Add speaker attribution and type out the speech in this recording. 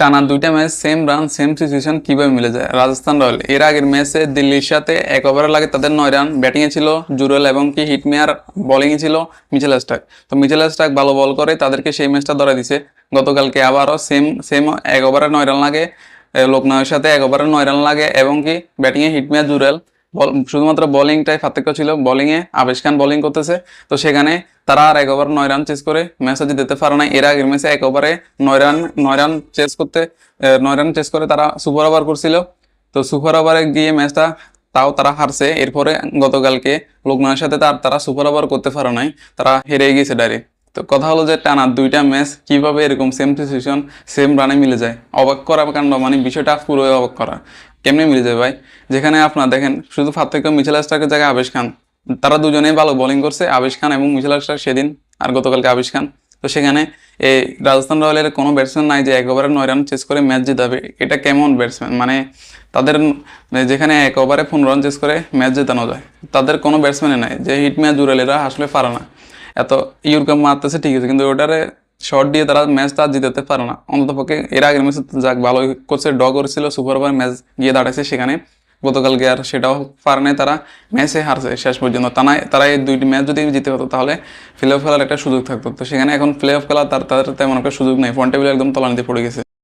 Speaker 1: টানা দুইটা match same run same situation কীভাবে মিলে যায়? রাজস্থান রয়্যাল, এর আগের ম্যাচে দিল্লির সাথে এক ওভারের লাগে তাদের নয় রান ব্যাটিংয়ে ছিল জুরেল এবং কি হিটমেয়ার বোলিংয়ে ছিল মিচেল স্টাক তো মিচেল স্টাক ভালো বল করে, তাদেরকে সেই ম্যাচটা ধরে দিছে। গতকালকে আবারও সেম সেম এক ওভারে নয় রান লাগে। লোকনায়ের সাথে এক ওভারে নয় রান লাগে এবং কি ব্যাটিংয়ে হিটমেয়ার জুরেল শুধুমাত্র বোলিংটাই পার্থক্য ছিল। বোলিংয়ে আবেশ খান বোলিং করতেছে। তো সেখানে তারা আর এক ওভার নয় রান চেস করে ম্যাচটা জিততে পারে না এর আগের ম্যাচে এক ওভারে নয় রান নয় রান চেস করতে নয় রান চেস করে তারা সুপার ওভার করছিল। তো সুপার ওভারে গিয়ে ম্যাচটা তাও তারা হারছে। এরপরে গতকালকে লোকনাথের সাথে তার তারা সুপার ওভার করতে পারে নাই। তারা হেরে গিয়েছে ডাইরেক্ট তো কথা হলো যে টানা দুইটা ম্যাচ কীভাবে এরকম সেম সিচুয়েশন সেম রানে মিলে যায়? অবাক করা কাণ্ড মানে বিষয়টা পুরোই অবাক করা। কেমনে মিলে যায় ভাই? যেখানে আপনার দেখেন, শুধু পার্থক্য মিচেল স্টার্কের জায়গায় আবেশ খান। তারা দুজনেই ভালো বোলিং করছে, আবেশ খান এবং মিচেল স্টার্ক সেদিন আর গতকালকে আবেশ খান। তো সেখানে এই রাজস্থান রয়্যালের কোনো ব্যাটসম্যান নাই যে এক ওভারে নয় রান চেস করে ম্যাচ জিতাবে। এটা কেমন ব্যাটসম্যান মানে তাদের মানে যেখানে এক ওভারে পনেরো রান চেস করে ম্যাচ জেতানো যায়, তাদের কোনো ব্যাটসম্যানে নাই। যে হিট ম্যাচ জুড়েলেরা আসলে পারে না। এত ইউরকাম মারতেছে ঠিক আছে, কিন্তু ওটারে শর্ট দিয়ে তারা ম্যাচটা জিতাতে পারে না। অন্তত পক্ষে এর আগের ম্যাচে যাক ভালো কোচের ড করেছিল সুপার ওভার ম্যাচ গিয়ে দাঁড়াইছে সেখানে। গতকালকে আর সেটাও পারে নাই তারা। ম্যাচে হারছে শেষ পর্যন্ত। তা নাই তারা এই দুইটি ম্যাচ যদি জিতে হতো তাহলে প্লে অফ খেলার একটা সুযোগ থাকতো। তো সেখানে এখন প্লে অফ খেলা তার তাদের তেমন একটা সুযোগ নেই। ফোন টেবিল একদম তলানিতে পড়ে গেছে।